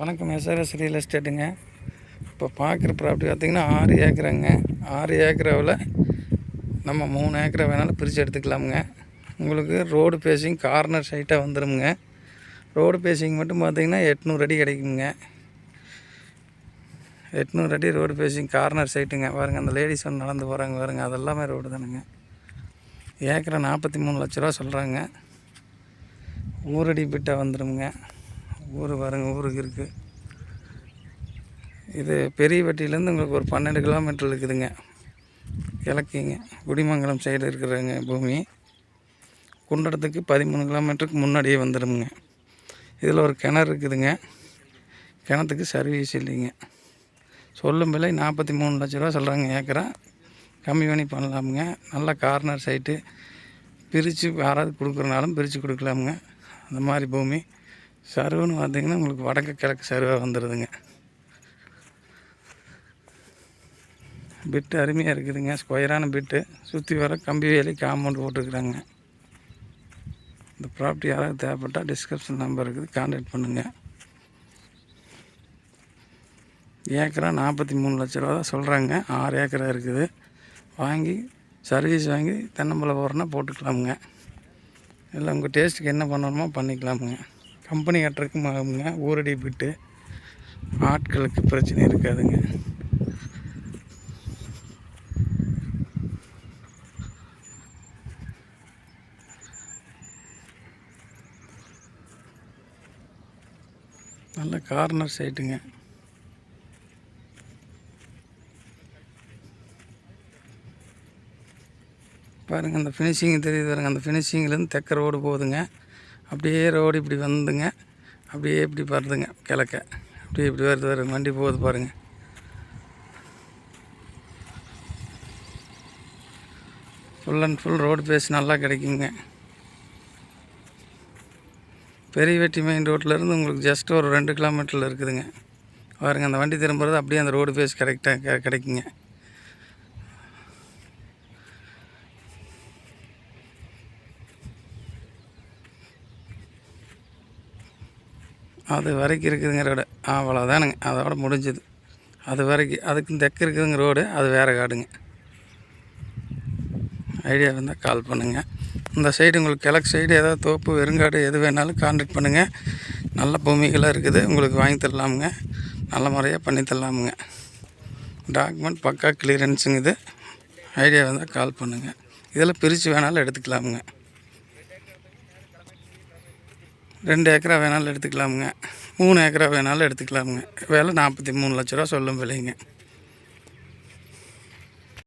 வணக்கம். SRS real எஸ்டேட்டுங்க இப்போ பார்க்குற ப்ராப்பர்ட்டி பார்த்திங்கன்னா ஆறு ஏக்கராங்க. ஆறு ஏக்கராவில் நம்ம மூணு ஏக்கரை வேணாலும் பிரித்து எடுத்துக்கலாமுங்க. உங்களுக்கு ரோடு பேசிங் கார்னர் சைட்டாக வந்துடுமுங்க ரோடு பேசிங் மட்டும் பார்த்திங்கன்னா எட்நூறு அடி கிடைக்குங்க. எட்நூறு அடி ரோடு பேசிங் கார்னர் சைட்டுங்க பாருங்கள் அந்த லேடிஸ் ஒன்று நடந்து போகிறாங்க பாருங்க. அதெல்லாமே ரோடு தானுங்க. ஏக்கரை நாற்பத்தி மூணு லட்ச ரூபா சொல்கிறாங்க ஊரடி பிட்டை வந்துடுமுங்க ஊர் பாருங்கள் ஊருக்கு இருக்குது இது பெரியவட்டியிலேருந்து உங்களுக்கு ஒரு பன்னெண்டு கிலோமீட்டர் இருக்குதுங்க. கிழக்கிங்க குடிமங்கலம் சைடு இருக்கிறங்க பூமி. குண்டடத்துக்கு பதிமூணு கிலோமீட்டருக்கு முன்னாடியே வந்துடுமுங்க. இதில் ஒரு கிணறு இருக்குதுங்க. கிணத்துக்கு சர்வீஸ் இல்லைங்க. சொல்லும் விலை நாற்பத்தி மூணு லட்ச ரூபா சொல்கிறாங்க ஏக்கரா. கம்மி பண்ணி பண்ணலாமுங்க. நல்ல கார்னர் சைட்டு பிரித்து யாராவது கொடுக்குறனாலும் பிரித்து கொடுக்கலாமுங்க. அந்த மாதிரி பூமி. சருவுன்னு பார்த்தீங்கன்னா உங்களுக்கு வடக்கு கிழக்கு சருவாக வந்துடுதுங்க பிட்டு அருமையாக இருக்குதுங்க. ஸ்கொயரான பிட்டு. சுற்றி வர கம்பி வேலி காம்பவுண்ட் போட்டுருக்குறாங்க. இந்த ப்ராப்பர்ட்டி யாராவது தேவைப்பட்டால் டிஸ்கிரிப்ஷன் நம்பர் இருக்குது. கான்டாக்ட் பண்ணுங்கள் ஏக்கரா நாற்பத்தி மூணு லட்ச ரூபா தான் சொல்கிறாங்க ஆறு ஏக்கரா இருக்குது. வாங்கி சர்வீஸ் வாங்கி தென்னம்பழம் போடுறனா போட்டுக்கலாமுங்க. இல்லை உங்கள் டேஸ்ட்டுக்கு என்ன பண்ணணுமோ பண்ணிக்கலாமுங்க. கம்பெனி கட்டுறதுக்கும் ஆகுங்க ஊரடி பிட்டு ஆட்களுக்கு பிரச்சனை இருக்காதுங்க. நல்ல கார்னர் சைட்டுங்க பாருங்கள் அந்த ஃபினிஷிங் தெரியுது பாருங்கள் அந்த ஃபினிஷிங்லேருந்து தெக்க ரோடு போகுதுங்க. அப்படியே ரோடு இப்படி வந்துங்க. அப்படியே இப்படி வருதுங்க கிழக்க. அப்படியே இப்படி வருது வருங்க வண்டி போகுது பாருங்கள் ஃபுல் அண்ட் ஃபுல் ரோடு பேஸ் நல்லா கிடைக்குங்க. பெரிய வெட்டி மெயின் ரோட்லேருந்து உங்களுக்கு ஜஸ்ட் ஒரு ரெண்டு கிலோமீட்டரில் இருக்குதுங்க. பாருங்கள் அந்த வண்டி திரும்புறது அப்படியே அந்த ரோடு பேஸ் கரெக்டாக கிடைக்குங்க. அது வரைக்கும் இருக்குதுங்க ரோடு. அவ்வளோதானுங்க அதோட முடிஞ்சது. அது வரைக்கும் அதுக்கும் தெற்கு இருக்குதுங்க ரோடு. அது வேறு காடுங்க. ஐடியா இருந்தால் கால் பண்ணுங்கள் இந்த சைடு உங்களுக்கு கிழக்கு சைடு ஏதாவது தோப்பு வெறுங்காடு எது வேணாலும் கான்டாக்ட் பண்ணுங்கள் நல்ல பூமிகளாக இருக்குது. உங்களுக்கு வாங்கி தரலாமுங்க. நல்ல முறையாக பண்ணி தரலாமுங்க. டாக்குமெண்ட் பக்கா கிளியரன்ஸுங்க இது. ஐடியா இருந்தால் கால் பண்ணுங்கள் இதில் பிரித்து வேணாலும் எடுத்துக்கலாமுங்க. ரெண்டு ஏக்கரா வேணாலும் எடுத்துக்கலாமுங்க. மூணு ஏக்கரா வேணாலும் எடுத்துக்கலாமுங்க. விலை நாற்பத்தி மூணு லட்ச ரூபா சொல்லும் விலைங்க.